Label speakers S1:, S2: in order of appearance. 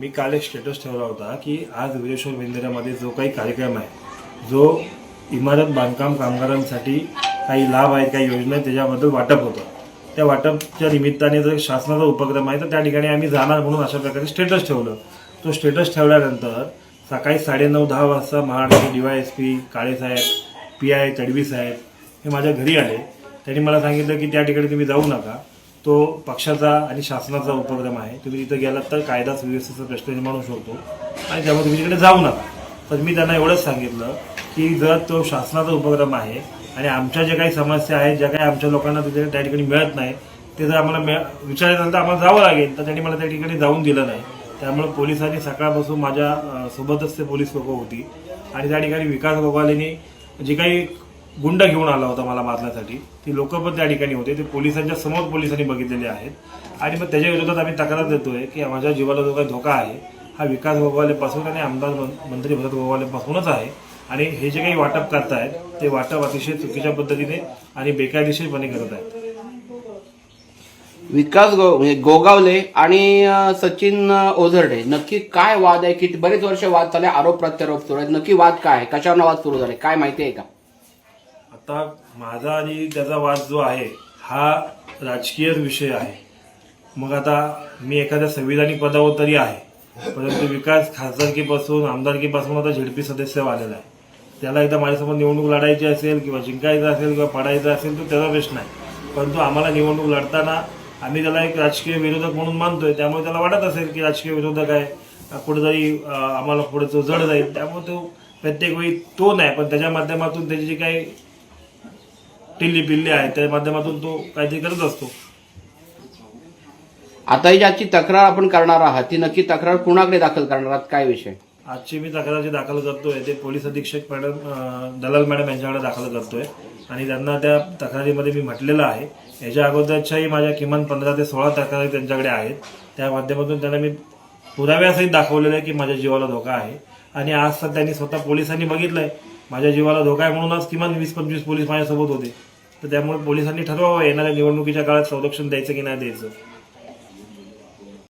S1: मी काल एक स्टेटस ठेवला होता की आज विरेश्वर मंदिरामध्ये जो काही कार्यक्रम आहे जो इमारत बांधकाम कामगारांसाठी काही लाभ आहेत काही योजना आहेत त्याच्याबद्दल वाटप होतं. त्या वाटपच्या निमित्ताने जर शासनाचा उपक्रम आहे तर त्या ठिकाणी आम्ही जाणार म्हणून अशा प्रकारे स्टेटस ठेवलं. तो स्टेटस ठेवल्यानंतर सकाळी साडेनऊ दहा वाजता Maharashtra D Y S P काळेसाहेब P I Tadvi साहेब हे माझ्या घरी आले. त्यांनी मला सांगितलं की त्या ठिकाणी तुम्ही जाऊ नका. तो पक्षाचा आणि शासनाचा उपक्रम आहे. तुम्ही तिथं गेलात तर कायदा सुव्यवस्थेचा प्रश्न निर्माण होऊ शकतो. आणि त्यामुळे तुम्ही तिकडे जाऊ नका. तर मी त्यांना एवढंच सांगितलं की जर तो शासनाचा उपक्रम आहे आणि आमच्या ज्या काही समस्या आहेत ज्या काही आमच्या लोकांना तिथे त्या ठिकाणी मिळत नाही ते जर आम्हाला मिळ विचारायचं झालं तर आम्हाला जावं लागेल तर त्यांनी मला त्या ठिकाणी जाऊन दिलं नाही. त्यामुळे पोलिसांनी सकाळपासून माझ्या सोबतच ते पोलीस लोक होती. आणि त्या ठिकाणी विकास गोगालेनी जे काही गुंड घेऊन आला होता मला मारण्यासाठी. ती लोक पण त्या ठिकाणी होते. ते पोलिसांच्या समोर पोलिसांनी बघितलेले आहेत. आणि मग त्याच्या विरोधात आम्ही तक्रार देतोय की माझ्या जीवाला जो काही धोका आहे हा विकास गोगालेपासून आणि आमदार मंत्री भरत गोगालेपासूनच आहे. आणि हे जे काही वाटप करतायत ते वाटप अतिशय चुकीच्या पद्धतीने आणि बेकायदेशीरपणे करत आहेत.
S2: विकास गो म्हणजे गोगावले आणि सचिन ओझरडे नक्की काय वाद आहे? की बरेच वर्ष वाद चालले आरोप प्रत्यारोप सुरू आहेत. नक्की वाद काय आहे? कशावर वाद सुरू झाले? काय माहिती आहे का?
S1: आता माझा आणि त्याचा वाद जो आहे हा राजकीय विषय आहे. मग आता मी एखाद्या संविधानिक पदावर तरी आहे. परंतु विकास खासदारकीपासून आमदारकीपासून आता झेडपी सदस्य आलेला आहे. त्याला एकदा माझ्यासमोर निवडणूक लढायची असेल किंवा जिंकायचं असेल किंवा पडायचं असेल तर त्याचा प्रश्न आहे. परंतु आम्हाला निवडणूक लढताना आम्ही त्याला एक राजकीय विरोधक म्हणून मानतोय. त्यामुळे त्याला वाटत असेल की राजकीय विरोधक आहे. कुठेतरी आम्हाला पुढे जो जड जाईल. त्यामुळे तो प्रत्येक वेळी तो नाही. पण त्याच्या माध्यमातून त्याची जी काही टिल्ली पिल्ली आहे त्या माध्यमातून तो काहीतरी करत असतो.
S2: आता ही ज्याची तक्रार आपण करणार आहात ती नक्की तक्रार कुणाकडे दाखल करणार आहात? काय विषय?
S1: आजची मी तक्रार जी दाखल करतोय ते पोलीस अधीक्षक मॅडम अं, दलाल मॅडम यांच्याकडे दाखल करतोय. आणि त्यांना त्या तक्रारीमध्ये मी म्हटलेलं आहे याच्या अगोदरच्याही माझ्या किमान पंधरा ते सोळा तक्रारी त्यांच्याकडे आहेत. त्या माध्यमातून त्यांना मी पुराव्यासहित दाखवलेलं आहे की माझ्या जीवाला धोका आहे. आणि आज तर त्यांनी स्वतः पोलिसांनी बघितलंय माझ्या जीवाला धोका आहे म्हणून आज किमान वीस पंचवीस पोलीस माझ्यासोबत होते. तर त्यामुळे पोलिसांनी ठरवावं येणाऱ्या निवडणुकीच्या काळात संरक्षण द्यायचं की नाही द्यायचं.